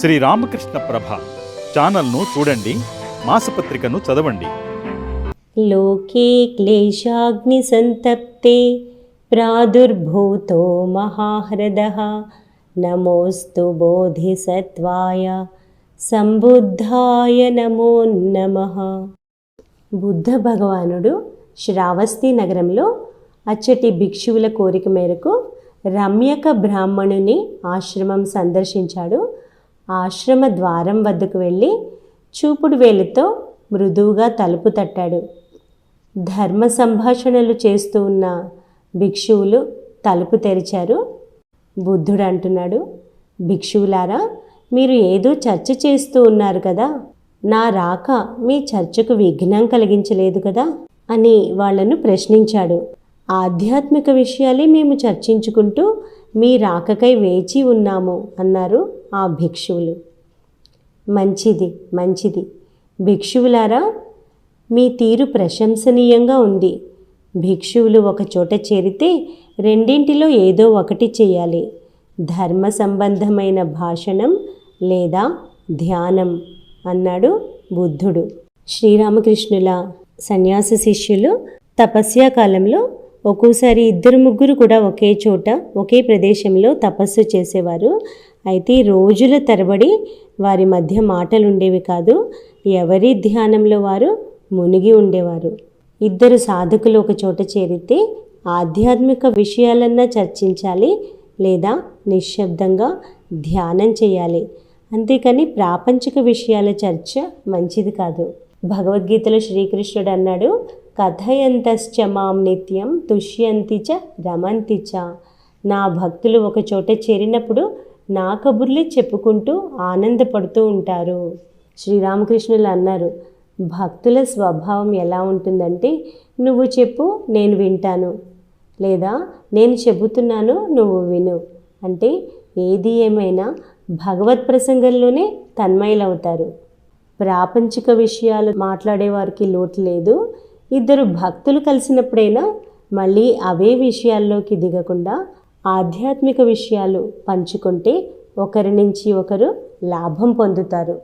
శ్రీ రామకృష్ణ ప్రభ ఛానల్ను చూడండి మాసపత్రికను చదవండి. లోకే క్లేశాగ్ని సంతప్తే ప్రాదుర్భూతో మహాహ్రద నమోస్తు బోధిసత్వాయ సంబుద్ధాయ నమో నమ. బుద్ధ భగవానుడు శ్రావస్తి నగరంలో అచ్చటి భిక్షువుల కోరిక మేరకు రమ్యక బ్రాహ్మణుని ఆశ్రమం సందర్శించాడు ఆశ్రమ ద్వారం వద్దకు వెళ్ళి చూపుడు వేలుతో మృదువుగా తలుపు తట్టాడు. ధర్మ సంభాషణలు చేస్తూ ఉన్న భిక్షువులు తలుపు తెరిచారు. బుద్ధుడు అంటున్నాడు భిక్షువులారా మీరు ఏదో చర్చ చేస్తూ ఉన్నారు కదా. నా రాక మీ చర్చకు విఘ్నం కలిగించలేదు కదా అని వాళ్ళను ప్రశ్నించాడు. ఆధ్యాత్మిక విషయాలే మేము చర్చించుకుంటూ మీ రాకకై వేచి ఉన్నాము అన్నారు ఆ భిక్షువులు. మంచిది మంచిది. భిక్షువులారా మీ తీరు ప్రశంసనీయంగా ఉంది. భిక్షువులు ఒకచోట చేరితే రెండింటిలో ఏదో ఒకటి చేయాలి. ధర్మ సంబంధమైన భాషణం లేదా ధ్యానం అన్నాడు బుద్ధుడు. శ్రీరామకృష్ణుల సన్యాస శిష్యులు తపస్యా కాలంలో ఒక్కోసారి ఇద్దరు ముగ్గురు కూడా ఒకే చోట ఒకే ప్రదేశంలో తపస్సు చేసేవారు. అయితే రోజుల తరబడి వారి మధ్య మాటలు ఉండేవి కాదు. ఎవరి ధ్యానంలో వారు మునిగి ఉండేవారు. ఇద్దరు సాధకులు ఒక చోట చేరితే ఆధ్యాత్మిక విషయాలన్నా చర్చించాలి లేదా నిశ్శబ్దంగా ధ్యానం చేయాలి. అంతేకాని ప్రాపంచిక విషయాల చర్చ మంచిది కాదు. భగవద్గీతలో శ్రీకృష్ణుడు అన్నాడు కథయంతశ్చ మాం నిత్యం తుష్యంతి చ రమంతి చ. నా భక్తులు ఒక చోట చేరినప్పుడు నా కబుర్లే చెప్పుకుంటూ ఆనందపడుతూ ఉంటారు. శ్రీరామకృష్ణులు అన్నారు భక్తుల స్వభావం ఎలా ఉంటుందంటే నువ్వు చెప్పు నేను వింటాను. లేదా నేను చెబుతున్నాను నువ్వు విను. అంటే ఏది ఏమైనా భగవత్ ప్రసంగంలోనే తన్మయలవుతారు. ప్రాపంచిక విషయాలు మాట్లాడేవారికి లోటు లేదు. ఇద్దరు భక్తులు కలిసినప్పుడైనా మళ్ళీ అవే విషయాల్లోకి దిగకుండా ఆధ్యాత్మిక విషయాలు పంచుకుంటే ఒకరి నుంచి ఒకరు లాభం పొందుతారు.